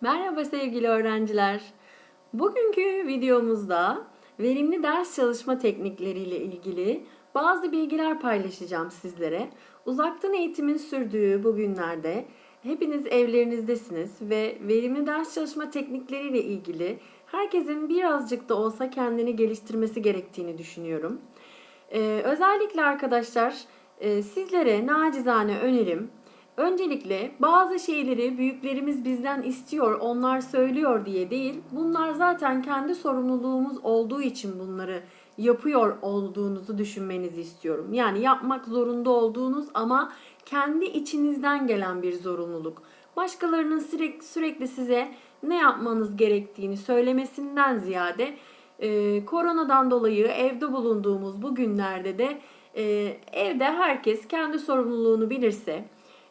Merhaba sevgili öğrenciler. Bugünkü videomuzda verimli ders çalışma teknikleriyle ilgili bazı bilgiler paylaşacağım sizlere. Uzaktan eğitimin sürdüğü bu günlerde hepiniz evlerinizdesiniz ve verimli ders çalışma teknikleriyle ilgili herkesin birazcık da olsa kendini geliştirmesi gerektiğini düşünüyorum. Ee, özellikle arkadaşlar e, sizlere nacizane önerim Öncelikle bazı şeyleri büyüklerimiz bizden istiyor, onlar söylüyor diye değil. Bunlar zaten kendi sorumluluğumuz olduğu için bunları yapıyor olduğunuzu düşünmenizi istiyorum. Yani yapmak zorunda olduğunuz ama kendi içinizden gelen bir zorunluluk. Başkalarının sürekli, sürekli size ne yapmanız gerektiğini söylemesinden ziyade e, koronadan dolayı evde bulunduğumuz bu günlerde de e, evde herkes kendi sorumluluğunu bilirse,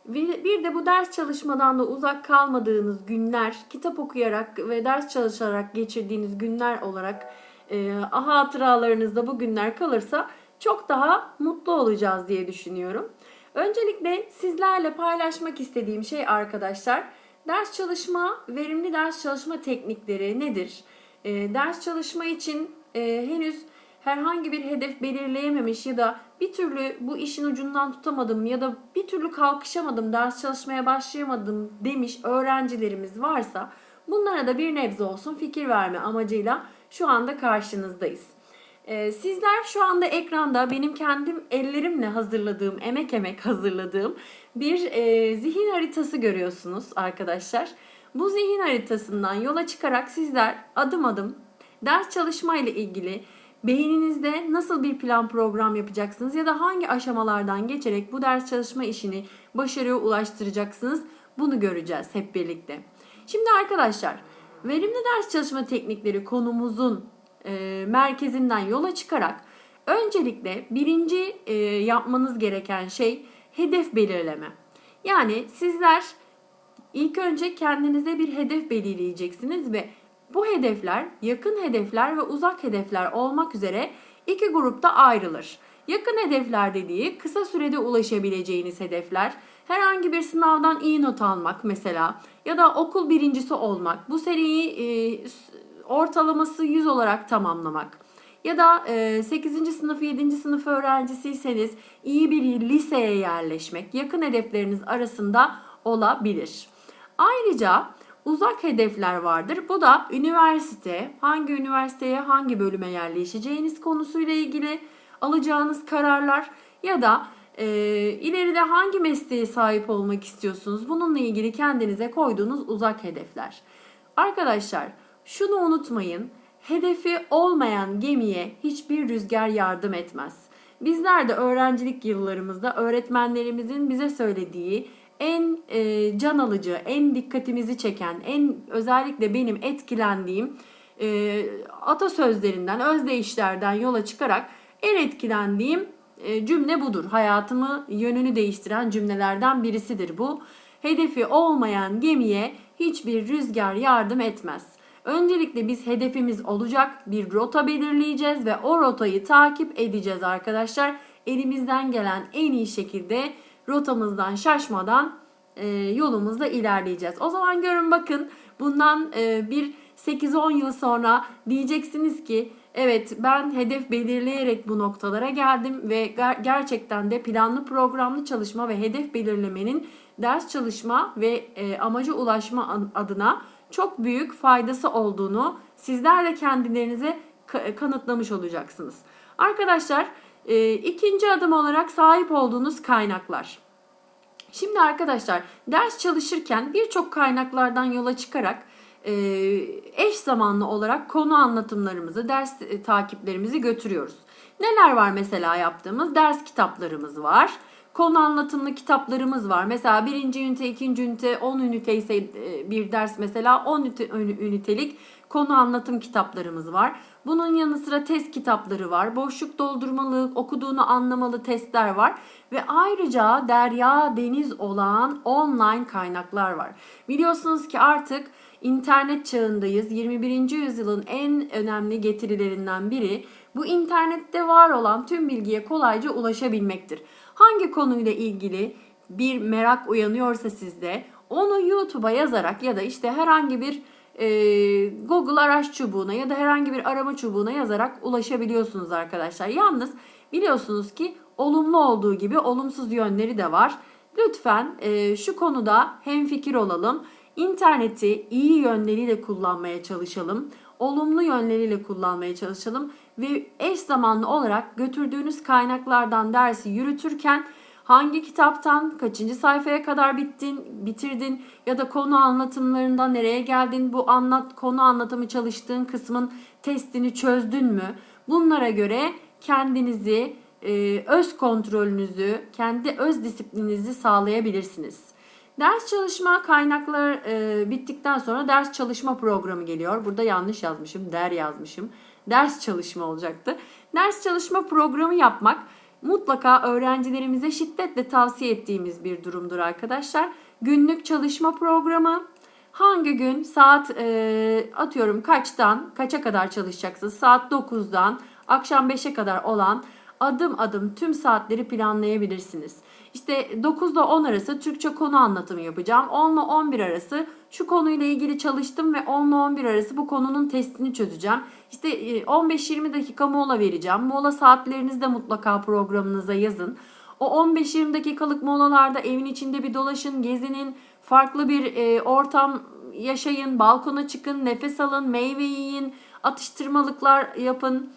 bir de bu ders çalışmadan da uzak kalmadığınız günler, kitap okuyarak ve ders çalışarak geçirdiğiniz günler olarak e, hatıralarınızda bu günler kalırsa çok daha mutlu olacağız diye düşünüyorum. Öncelikle sizlerle paylaşmak istediğim şey arkadaşlar, ders çalışma, verimli ders çalışma teknikleri nedir? E, ders çalışma için e, henüz herhangi bir hedef belirleyememiş ya da bir türlü bu işin ucundan tutamadım ya da bir türlü kalkışamadım, ders çalışmaya başlayamadım demiş öğrencilerimiz varsa bunlara da bir nebze olsun fikir verme amacıyla şu anda karşınızdayız. Ee, sizler şu anda ekranda benim kendim ellerimle hazırladığım, emek emek hazırladığım bir e, zihin haritası görüyorsunuz arkadaşlar. Bu zihin haritasından yola çıkarak sizler adım adım ders çalışma ile ilgili Beyninizde nasıl bir plan program yapacaksınız ya da hangi aşamalardan geçerek bu ders çalışma işini başarıya ulaştıracaksınız bunu göreceğiz hep birlikte. Şimdi arkadaşlar verimli ders çalışma teknikleri konumuzun e, merkezinden yola çıkarak öncelikle birinci e, yapmanız gereken şey hedef belirleme. Yani sizler ilk önce kendinize bir hedef belirleyeceksiniz ve bu hedefler yakın hedefler ve uzak hedefler olmak üzere iki grupta ayrılır. Yakın hedefler dediği kısa sürede ulaşabileceğiniz hedefler. Herhangi bir sınavdan iyi not almak mesela ya da okul birincisi olmak. Bu seriyi e, ortalaması 100 olarak tamamlamak. Ya da e, 8. sınıf 7. sınıf öğrencisiyseniz iyi bir liseye yerleşmek yakın hedefleriniz arasında olabilir. Ayrıca uzak hedefler vardır. Bu da üniversite, hangi üniversiteye hangi bölüme yerleşeceğiniz konusuyla ilgili alacağınız kararlar ya da e, ileride hangi mesleğe sahip olmak istiyorsunuz bununla ilgili kendinize koyduğunuz uzak hedefler. Arkadaşlar şunu unutmayın. Hedefi olmayan gemiye hiçbir rüzgar yardım etmez. Bizler de öğrencilik yıllarımızda öğretmenlerimizin bize söylediği en e, can alıcı, en dikkatimizi çeken, en özellikle benim etkilendiğim e, atasözlerinden, özdeyişlerden yola çıkarak en etkilendiğim e, cümle budur. Hayatımı yönünü değiştiren cümlelerden birisidir bu. Hedefi olmayan gemiye hiçbir rüzgar yardım etmez. Öncelikle biz hedefimiz olacak bir rota belirleyeceğiz ve o rotayı takip edeceğiz arkadaşlar. Elimizden gelen en iyi şekilde rotamızdan şaşmadan e, yolumuzda ilerleyeceğiz. O zaman görün bakın bundan e, bir 8-10 yıl sonra diyeceksiniz ki evet ben hedef belirleyerek bu noktalara geldim ve ger- gerçekten de planlı programlı çalışma ve hedef belirlemenin ders çalışma ve e, amaca ulaşma adına çok büyük faydası olduğunu sizler de kendilerinize kanıtlamış olacaksınız. Arkadaşlar e, ikinci adım olarak sahip olduğunuz kaynaklar. Şimdi arkadaşlar ders çalışırken birçok kaynaklardan yola çıkarak e, eş zamanlı olarak konu anlatımlarımızı, ders e, takiplerimizi götürüyoruz. Neler var mesela yaptığımız? Ders kitaplarımız var. Konu anlatımlı kitaplarımız var. Mesela birinci ünite, ikinci ünite, 10 ünite ise e, bir ders mesela 10 ünitelik konu anlatım kitaplarımız var. Bunun yanı sıra test kitapları var. Boşluk doldurmalı, okuduğunu anlamalı testler var. Ve ayrıca derya deniz olan online kaynaklar var. Biliyorsunuz ki artık internet çağındayız. 21. yüzyılın en önemli getirilerinden biri bu internette var olan tüm bilgiye kolayca ulaşabilmektir. Hangi konuyla ilgili bir merak uyanıyorsa sizde Onu YouTube'a yazarak ya da işte herhangi bir Google araç çubuğuna ya da herhangi bir arama çubuğuna yazarak ulaşabiliyorsunuz arkadaşlar. Yalnız biliyorsunuz ki olumlu olduğu gibi olumsuz yönleri de var. Lütfen e, şu konuda hemfikir olalım. İnterneti iyi yönleriyle kullanmaya çalışalım. Olumlu yönleriyle kullanmaya çalışalım ve eş zamanlı olarak götürdüğünüz kaynaklardan dersi yürütürken hangi kitaptan kaçıncı sayfaya kadar bittin, bitirdin ya da konu anlatımlarında nereye geldin, bu anlat konu anlatımı çalıştığın kısmın testini çözdün mü? Bunlara göre kendinizi e, öz kontrolünüzü, kendi öz disiplininizi sağlayabilirsiniz. Ders çalışma kaynaklar e, bittikten sonra ders çalışma programı geliyor. Burada yanlış yazmışım, der yazmışım. Ders çalışma olacaktı. Ders çalışma programı yapmak mutlaka öğrencilerimize şiddetle tavsiye ettiğimiz bir durumdur arkadaşlar. Günlük çalışma programı, hangi gün saat e, atıyorum kaçtan kaça kadar çalışacaksınız? Saat 9'dan akşam 5'e kadar olan adım adım tüm saatleri planlayabilirsiniz. İşte 9 ile 10 arası Türkçe konu anlatımı yapacağım. 10 ile 11 arası şu konuyla ilgili çalıştım ve 10 ile 11 arası bu konunun testini çözeceğim. İşte 15-20 dakika mola vereceğim. Mola saatlerinizi de mutlaka programınıza yazın. O 15-20 dakikalık molalarda evin içinde bir dolaşın, gezinin, farklı bir e, ortam yaşayın, balkona çıkın, nefes alın, meyve yiyin, atıştırmalıklar yapın.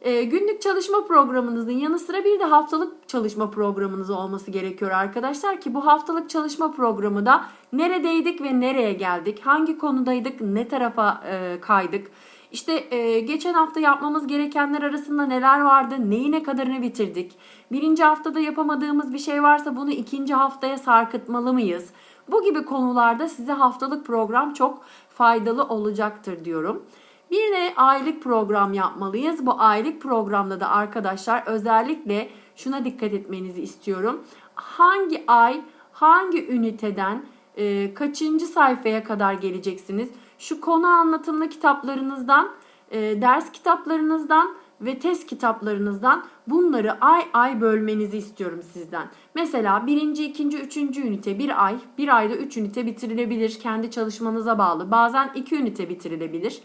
E, günlük çalışma programınızın yanı sıra bir de haftalık çalışma programınız olması gerekiyor arkadaşlar ki bu haftalık çalışma programı da neredeydik ve nereye geldik, hangi konudaydık, ne tarafa e, kaydık, işte e, geçen hafta yapmamız gerekenler arasında neler vardı, neyi ne kadarını bitirdik, birinci haftada yapamadığımız bir şey varsa bunu ikinci haftaya sarkıtmalı mıyız? Bu gibi konularda size haftalık program çok faydalı olacaktır diyorum. Bir de aylık program yapmalıyız. Bu aylık programda da arkadaşlar özellikle şuna dikkat etmenizi istiyorum. Hangi ay, hangi üniteden e, kaçıncı sayfaya kadar geleceksiniz? Şu konu anlatımlı kitaplarınızdan, e, ders kitaplarınızdan ve test kitaplarınızdan bunları ay ay bölmenizi istiyorum sizden. Mesela birinci, ikinci, üçüncü ünite bir ay, bir ayda üç ünite bitirilebilir. Kendi çalışmanıza bağlı. Bazen iki ünite bitirilebilir.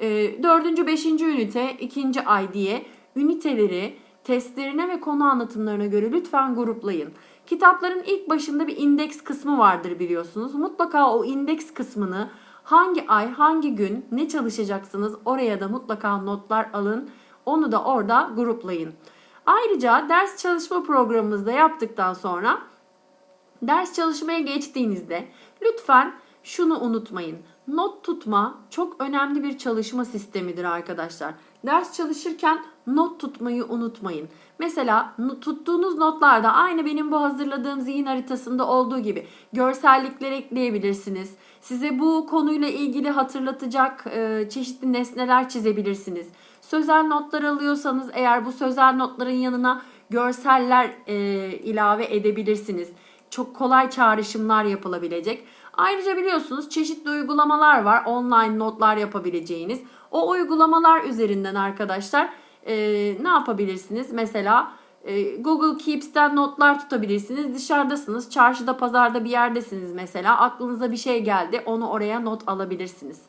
E, dördüncü, beşinci ünite ikinci ay diye üniteleri testlerine ve konu anlatımlarına göre lütfen gruplayın. Kitapların ilk başında bir indeks kısmı vardır biliyorsunuz. Mutlaka o indeks kısmını hangi ay, hangi gün ne çalışacaksınız oraya da mutlaka notlar alın. Onu da orada gruplayın. Ayrıca ders çalışma programımızda yaptıktan sonra ders çalışmaya geçtiğinizde lütfen şunu unutmayın. Not tutma çok önemli bir çalışma sistemidir arkadaşlar. Ders çalışırken not tutmayı unutmayın. Mesela tuttuğunuz notlarda aynı benim bu hazırladığım zihin haritasında olduğu gibi görsellikler ekleyebilirsiniz. Size bu konuyla ilgili hatırlatacak e, çeşitli nesneler çizebilirsiniz. Sözel notlar alıyorsanız eğer bu sözel notların yanına görseller e, ilave edebilirsiniz. Çok kolay çağrışımlar yapılabilecek. Ayrıca biliyorsunuz çeşitli uygulamalar var. Online notlar yapabileceğiniz. O uygulamalar üzerinden arkadaşlar e, ne yapabilirsiniz? Mesela e, Google Keeps'ten notlar tutabilirsiniz. Dışarıdasınız, çarşıda, pazarda bir yerdesiniz mesela. Aklınıza bir şey geldi, onu oraya not alabilirsiniz.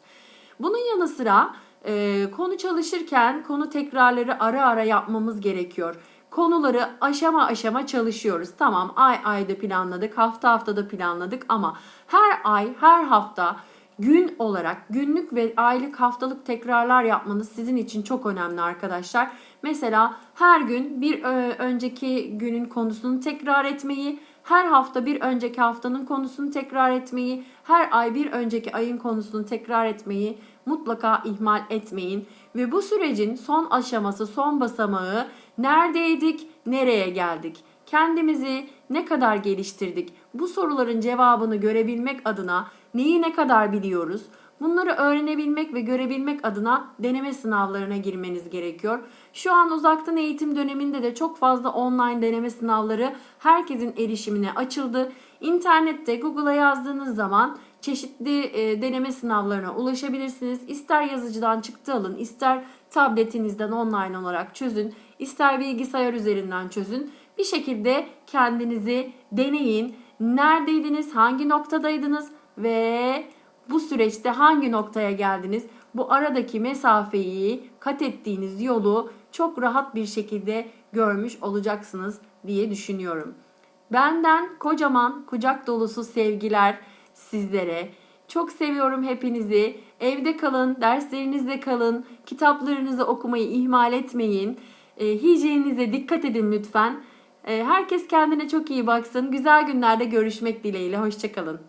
Bunun yanı sıra e, konu çalışırken konu tekrarları ara ara yapmamız gerekiyor. Konuları aşama aşama çalışıyoruz. Tamam ay ayda planladık, hafta haftada planladık ama her ay, her hafta gün olarak günlük ve aylık haftalık tekrarlar yapmanız sizin için çok önemli arkadaşlar. Mesela her gün bir önceki günün konusunu tekrar etmeyi, her hafta bir önceki haftanın konusunu tekrar etmeyi, her ay bir önceki ayın konusunu tekrar etmeyi mutlaka ihmal etmeyin. Ve bu sürecin son aşaması, son basamağı neredeydik, nereye geldik? Kendimizi ne kadar geliştirdik? Bu soruların cevabını görebilmek adına neyi ne kadar biliyoruz? Bunları öğrenebilmek ve görebilmek adına deneme sınavlarına girmeniz gerekiyor. Şu an uzaktan eğitim döneminde de çok fazla online deneme sınavları herkesin erişimine açıldı. İnternette Google'a yazdığınız zaman çeşitli e, deneme sınavlarına ulaşabilirsiniz. İster yazıcıdan çıktı alın, ister tabletinizden online olarak çözün, ister bilgisayar üzerinden çözün. Bir şekilde kendinizi deneyin Neredeydiniz? Hangi noktadaydınız? Ve bu süreçte hangi noktaya geldiniz? Bu aradaki mesafeyi, kat ettiğiniz yolu çok rahat bir şekilde görmüş olacaksınız diye düşünüyorum. Benden kocaman kucak dolusu sevgiler sizlere. Çok seviyorum hepinizi. Evde kalın, derslerinizde kalın, kitaplarınızı okumayı ihmal etmeyin. E, hijyeninize dikkat edin lütfen. E, herkes kendine çok iyi baksın. Güzel günlerde görüşmek dileğiyle. Hoşçakalın.